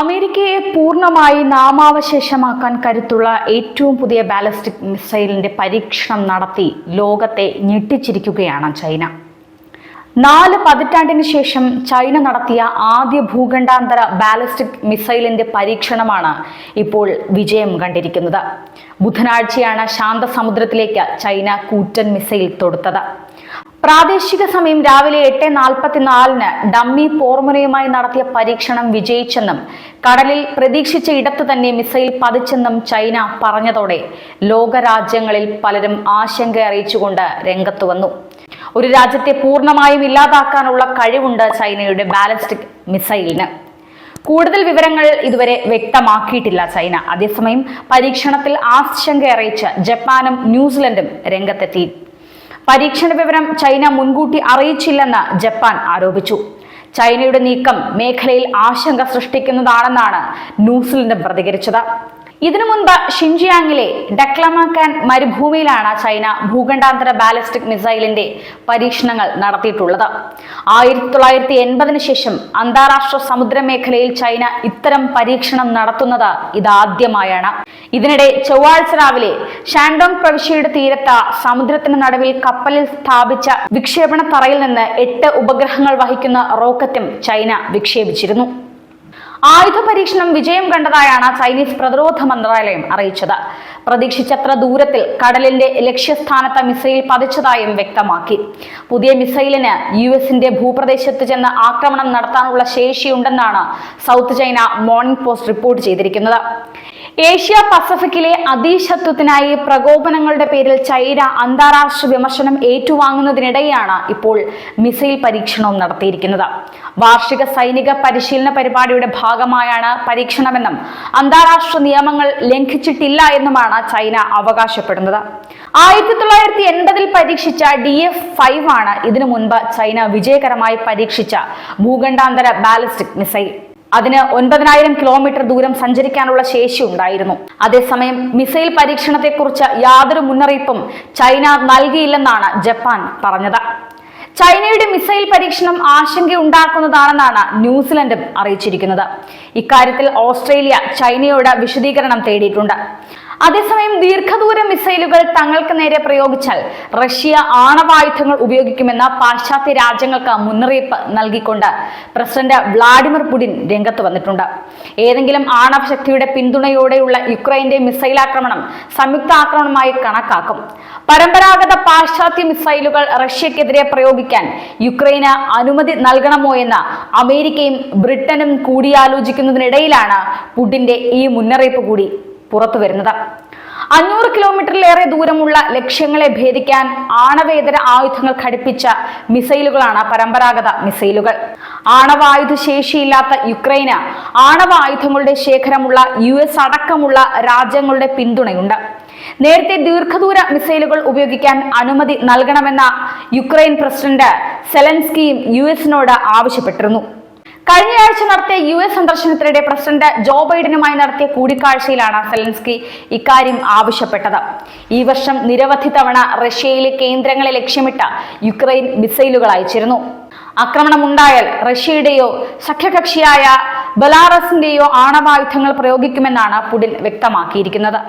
അമേരിക്കയെ പൂർണമായി നാമാവശേഷമാക്കാൻ കരുത്തുള്ള ഏറ്റവും പുതിയ ബാലിസ്റ്റിക് മിസൈലിന്റെ പരീക്ഷണം നടത്തി ലോകത്തെ ഞെട്ടിച്ചിരിക്കുകയാണ് ചൈന. നാല് പതിറ്റാണ്ടിന് ശേഷം ചൈന നടത്തിയ ആദ്യ ഭൂഖണ്ഡാന്തര ബാലിസ്റ്റിക് മിസൈലിന്റെ പരീക്ഷണമാണ് ഇപ്പോൾ വിജയം കണ്ടിരിക്കുന്നത്. ബുധനാഴ്ചയാണ് ശാന്തസമുദ്രത്തിലേക്ക് ചൈന കൂറ്റൻ മിസൈൽ തൊടുത്തത്. പ്രാദേശിക സമയം രാവിലെ എട്ട് നാൽപ്പത്തിനാലിന് ഡമ്മി പോർമുനയുമായി നടത്തിയ പരീക്ഷണം വിജയിച്ചെന്നും കടലിൽ പ്രതീക്ഷിച്ച ഇടത്ത് തന്നെ മിസൈൽ പതിച്ചെന്നും ചൈന പറഞ്ഞതോടെ ലോകരാജ്യങ്ങളിൽ പലരും ആശങ്ക അറിയിച്ചുകൊണ്ട് രംഗത്തു വന്നു. ഒരു രാജ്യത്തെ പൂർണമായും ഇല്ലാതാക്കാനുള്ള കഴിവുണ്ട് ചൈനയുടെ ബാലിസ്റ്റിക് മിസൈലിന്. കൂടുതൽ വിവരങ്ങൾ ഇതുവരെ വ്യക്തമാക്കിയിട്ടില്ല ചൈന. അതേസമയം പരീക്ഷണത്തിൽ ആശങ്ക അറിയിച്ച് ജപ്പാനും ന്യൂസിലൻഡും രംഗത്തെത്തി പരീക്ഷണ വിവരം ചൈന മുൻകൂട്ടി അറിയിച്ചില്ലെന്ന് ജപ്പാൻ ആരോപിച്ചു. ചൈനയുടെ നീക്കം മേഖലയിൽ ആശങ്ക സൃഷ്ടിക്കുന്നതാണെന്നാണ് ന്യൂസിലൻഡ് പ്രതികരിച്ചത്. ഇതിനു മുൻപ് ഷിൻജിയാങ്ങിലെ ഡക്ലമാക്കാൻ മരുഭൂമിയിലാണ് ചൈന ഭൂഖണ്ഡാന്തര ബാലിസ്റ്റിക് മിസൈലിന്റെ പരീക്ഷണങ്ങൾ നടത്തിയിട്ടുള്ളത്. ആയിരത്തി തൊള്ളായിരത്തി എൺപതിന് ശേഷം അന്താരാഷ്ട്ര സമുദ്ര മേഖലയിൽ ചൈന ഇത്തരം പരീക്ഷണം നടത്തുന്നത് ഇതാദ്യമായാണ്. ഇതിനിടെ ചൊവ്വാഴ്ച രാവിലെ ഷാൻഡോങ് പ്രവിശ്യയുടെ തീരത്ത് സമുദ്രത്തിന് നടുവിൽ കപ്പലിൽ സ്ഥാപിച്ച വിക്ഷേപണ തറയിൽ നിന്ന് എട്ട് ഉപഗ്രഹങ്ങൾ വഹിക്കുന്ന റോക്കറ്റും ചൈന വിക്ഷേപിച്ചിരുന്നു. ആയുധ പരീക്ഷണം വിജയം കണ്ടതായാണ് ചൈനീസ് പ്രതിരോധ മന്ത്രാലയം അറിയിച്ചത്. പ്രതീക്ഷിച്ചത്ര ദൂരത്തിൽ കടലിന്റെ ലക്ഷ്യസ്ഥാനത്ത് മിസൈൽ പതിച്ചതായും വ്യക്തമാക്കി. പുതിയ മിസൈലിന് യു എസിന്റെ ഭൂപ്രദേശത്ത് ചെന്ന് ആക്രമണം നടത്താനുള്ള ശേഷിയുണ്ടെന്നാണ് south China morning post report ചെയ്തിരിക്കുന്നത്. ഏഷ്യ പസഫിക്കിലെ അതീശത്വത്തിനായി പ്രകോപനങ്ങളുടെ പേരിൽ ചൈന അന്താരാഷ്ട്ര വിമർശനം ഏറ്റുവാങ്ങുന്നതിനിടെയാണ് ഇപ്പോൾ മിസൈൽ പരീക്ഷണവും നടത്തിയിരിക്കുന്നത്. വാർഷിക സൈനിക പരിശീലന പരിപാടിയുടെ ഭാഗമായാണ് പരീക്ഷണമെന്നും അന്താരാഷ്ട്ര നിയമങ്ങൾ ലംഘിച്ചിട്ടില്ല എന്നുമാണ് ചൈന അവകാശപ്പെടുന്നത്. ആയിരത്തി തൊള്ളായിരത്തി എൺപതിൽ പരീക്ഷിച്ച ഡി എഫ് ഫൈവ് ആണ് ഇതിനു മുൻപ് ചൈന വിജയകരമായി പരീക്ഷിച്ച ഭൂഖണ്ഡാന്തര ബാലിസ്റ്റിക് മിസൈൽ. അതിന് ഒൻപതിനായിരം കിലോമീറ്റർ ദൂരം സഞ്ചരിക്കാനുള്ള ശേഷി ഉണ്ടായിരുന്നു. അതേസമയം മിസൈൽ പരീക്ഷണത്തെക്കുറിച്ച് യാതൊരു മുന്നറിയിപ്പും ചൈന നൽകിയില്ലെന്നാണ് ജപ്പാൻ പറഞ്ഞത്. ചൈനയുടെ മിസൈൽ പരീക്ഷണം ആശങ്കയുണ്ടാക്കുന്നതാണെന്നാണ് ന്യൂസിലൻഡും അറിയിച്ചിരിക്കുന്നത്. ഇക്കാര്യത്തിൽ ഓസ്ട്രേലിയ ചൈനയോട് വിശദീകരണം തേടിയിട്ടുണ്ട്. അതേസമയം ദീർഘദൂര മിസൈലുകൾ തങ്ങൾക്ക് നേരെ പ്രയോഗിച്ചാൽ റഷ്യ ആണവായുധങ്ങൾ ഉപയോഗിക്കുമെന്ന പാശ്ചാത്യ രാജ്യങ്ങൾക്ക് മുന്നറിയിപ്പ് നൽകിക്കൊണ്ട് പ്രസിഡന്റ് വ്ളാഡിമിർ പുടിൻ രംഗത്ത് വന്നിട്ടുണ്ട്. ഏതെങ്കിലും ആണവശക്തിയുടെ പിന്തുണയോടെയുള്ള യുക്രൈന്റെ മിസൈൽ ആക്രമണം സംയുക്ത ആക്രമണമായി കണക്കാക്കും. പരമ്പരാഗത പാശ്ചാത്യ മിസൈലുകൾ റഷ്യക്കെതിരെ പ്രയോഗിക്കാൻ യുക്രൈന് അനുമതി നൽകണമോ എന്ന് അമേരിക്കയും ബ്രിട്ടനും കൂടിയാലോചിക്കുന്നതിനിടയിലാണ് പുടിന്റെ ഈ മുന്നറിയിപ്പ് കൂടി. പുറത്തു വരുന്നത്. അഞ്ഞൂറ് കിലോമീറ്ററിലേറെ ദൂരമുള്ള ലക്ഷ്യങ്ങളെ ഭേദിക്കാൻ ആണവേതര ആയുധങ്ങൾ ഘടിപ്പിച്ച മിസൈലുകളാണ് പരമ്പരാഗത മിസൈലുകൾ. ആണവായുധ ശേഷിയില്ലാത്ത യുക്രൈന് ആണവ ആയുധങ്ങളുടെ ശേഖരമുള്ള യു എസ് അടക്കമുള്ള രാജ്യങ്ങളുടെ പിന്തുണയുണ്ട്. നേരത്തെ ദീർഘദൂര മിസൈലുകൾ ഉപയോഗിക്കാൻ അനുമതി നൽകണമെന്ന യുക്രൈൻ പ്രസിഡന്റ് സെലൻസ്കിയും യു എസിനോട് ആവശ്യപ്പെട്ടിരുന്നു. കഴിഞ്ഞയാഴ്ച നടത്തിയ യു എസ് സന്ദർശനത്തിനിടെ പ്രസിഡന്റ് ജോ ബൈഡനുമായി നടത്തിയ കൂടിക്കാഴ്ചയിലാണ് സെലൻസ്കി ഇക്കാര്യം ആവശ്യപ്പെട്ടത്. ഈ വർഷം നിരവധി തവണ റഷ്യയിലെ കേന്ദ്രങ്ങളെ ലക്ഷ്യമിട്ട യുക്രൈൻ മിസൈലുകൾ അയച്ചിരുന്നു. ആക്രമണമുണ്ടായാൽ റഷ്യയുടെയോ സഖ്യകക്ഷിയായ ബലാറസിന്റെയോ ആണവായുധങ്ങൾ പ്രയോഗിക്കുമെന്നാണ് പുടിൻ വ്യക്തമാക്കിയിരിക്കുന്നത്.